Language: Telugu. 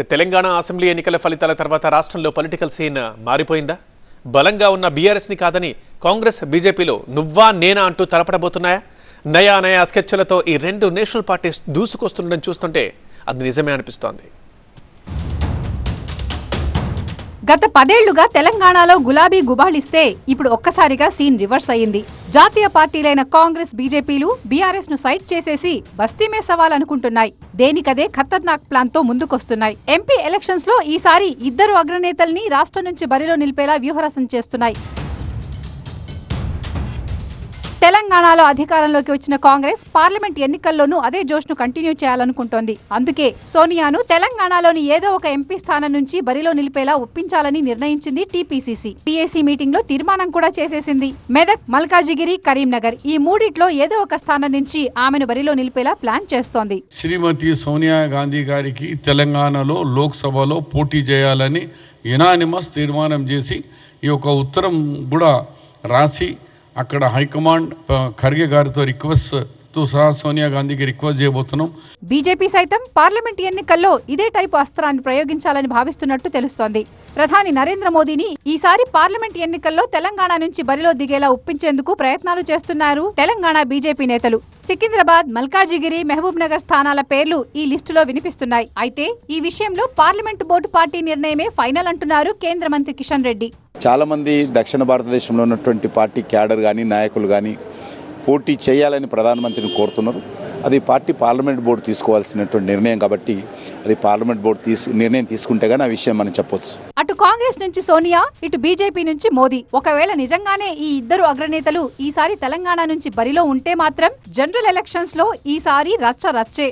తెలంగాణ అసెంబ్లీ ఎన్నికల ఫలితాల తర్వాత రాష్ట్రంలో పొలిటికల్ సీన్ మారిపోయిందా? బలంగా ఉన్న బీఆర్ఎస్ని కాదని కాంగ్రెస్ బీజేపీలో నువ్వా నేనా అంటూ తలపడబోతున్నాయా? నయా నయా స్కెచ్లతో ఈ రెండు నేషనల్ పార్టీస్ దూసుకొస్తుండడం చూస్తుంటే అది నిజమే అనిపిస్తోంది. గత పదేళ్ళుగా తెలంగాణలో గులాబీ గుబాళిస్తే ఇప్పుడు ఒక్కసారిగా సీన్ రివర్స్ అయింది జాతీయ పార్టీలైన కాంగ్రెస్ బీజేపీలు బీఆర్ఎస్ను సైట్ చేసేసి బస్తీమే సవాల్ అనుకుంటున్నాయి దేనికదే ఖతర్నాక్ ప్లాన్తో ముందుకొస్తున్నాయి. ఎంపీ ఎలక్షన్స్లో ఈసారి ఇద్దరు అగ్రనేతల్ని రాష్ట్రం నుంచి బరిలో నిలిపేలా వ్యూహరసం చేస్తున్నాయి. తెలంగాణలో అధికారంలోకి వచ్చిన కాంగ్రెస్ పార్లమెంట్ ఎన్నికల్లోనూ అదే జోష్ను కంటిన్యూ చేయాలనుకుంటోంది. అందుకే సోనియాను తెలంగాణలోని ఏదో ఒక ఎంపీ స్థానం నుంచి బరిలో నిలిపేలా ఒప్పించాలని నిర్ణయించింది టీపీసీసీ. పీఏసీ మీటింగ్లో తీర్మానం కూడా చేసేసింది. మెదక్ మల్కాజిగిరి కరీంనగర్ ఈ మూడిట్లో ఏదో ఒక స్థానం నుంచి ఆమెను బరిలో నిలిపేలా ప్లాన్ చేస్తోంది. శ్రీమతి సోనియా గాంధీ గారికి తెలంగాణలో లోక్సభలో పోటీ చేయాలని యునానిమస్ తీర్మానం చేసి ఈ యొక్క ఉత్తరం కూడా రాసి అక్కడ హైకమాండ్ ఖర్గే గారితో రిక్వెస్ట్తో సహా సోనియా గాంధీకి రిక్వెస్ట్ చేయబోతున్నాం. బీజేపీ సైతం పార్లమెంట్ ఎన్నికల్లో ఇదే టైపు అస్త్రాన్ని ప్రయోగించాలని భావిస్తున్నట్టు తెలుస్తోంది. ప్రధాని నరేంద్ర మోదీని ఈసారి పార్లమెంట్ ఎన్నికల్లో తెలంగాణ నుంచి బరిలో దిగేలా ఒప్పించేందుకు ప్రయత్నాలు చేస్తున్నారు తెలంగాణ బీజేపీ నేతలు. సికింద్రాబాద్ మల్కాజిగిరి మహబూబ్ నగర్ స్థానాల పేర్లు ఈ లిస్టులో వినిపిస్తున్నాయి. అయితే ఈ విషయంలో పార్లమెంటు బోర్డు పార్టీ నిర్ణయమే ఫైనల్ అంటున్నారు కేంద్ర మంత్రి కిషన్ రెడ్డి. చాలామంది దక్షిణ భారతదేశంలో ఉన్నటువంటి పార్టీ క్యాడర్ కానీ నాయకులు కానీ పోటీ చేయాలని ప్రధానమంత్రిని కోరుతున్నారు. అది పార్టీ పార్లమెంట్ బోర్డు తీసుకోవాల్సినటువంటి నిర్ణయం కాబట్టి అది పార్లమెంట్ బోర్డు తీసు నిర్ణయం తీసుకుంటే కానీ ఆ విషయం మనం చెప్పొచ్చు. అటు కాంగ్రెస్ నుంచి సోనియా ఇటు బీజేపీ నుంచి మోదీ. ఒకవేళ నిజంగానే ఈ ఇద్దరు అగ్రనేతలు ఈసారి తెలంగాణ నుంచి బరిలో ఉంటే మాత్రం జనరల్ ఎలక్షన్స్లో ఈసారి రచ్చ రచ్చే.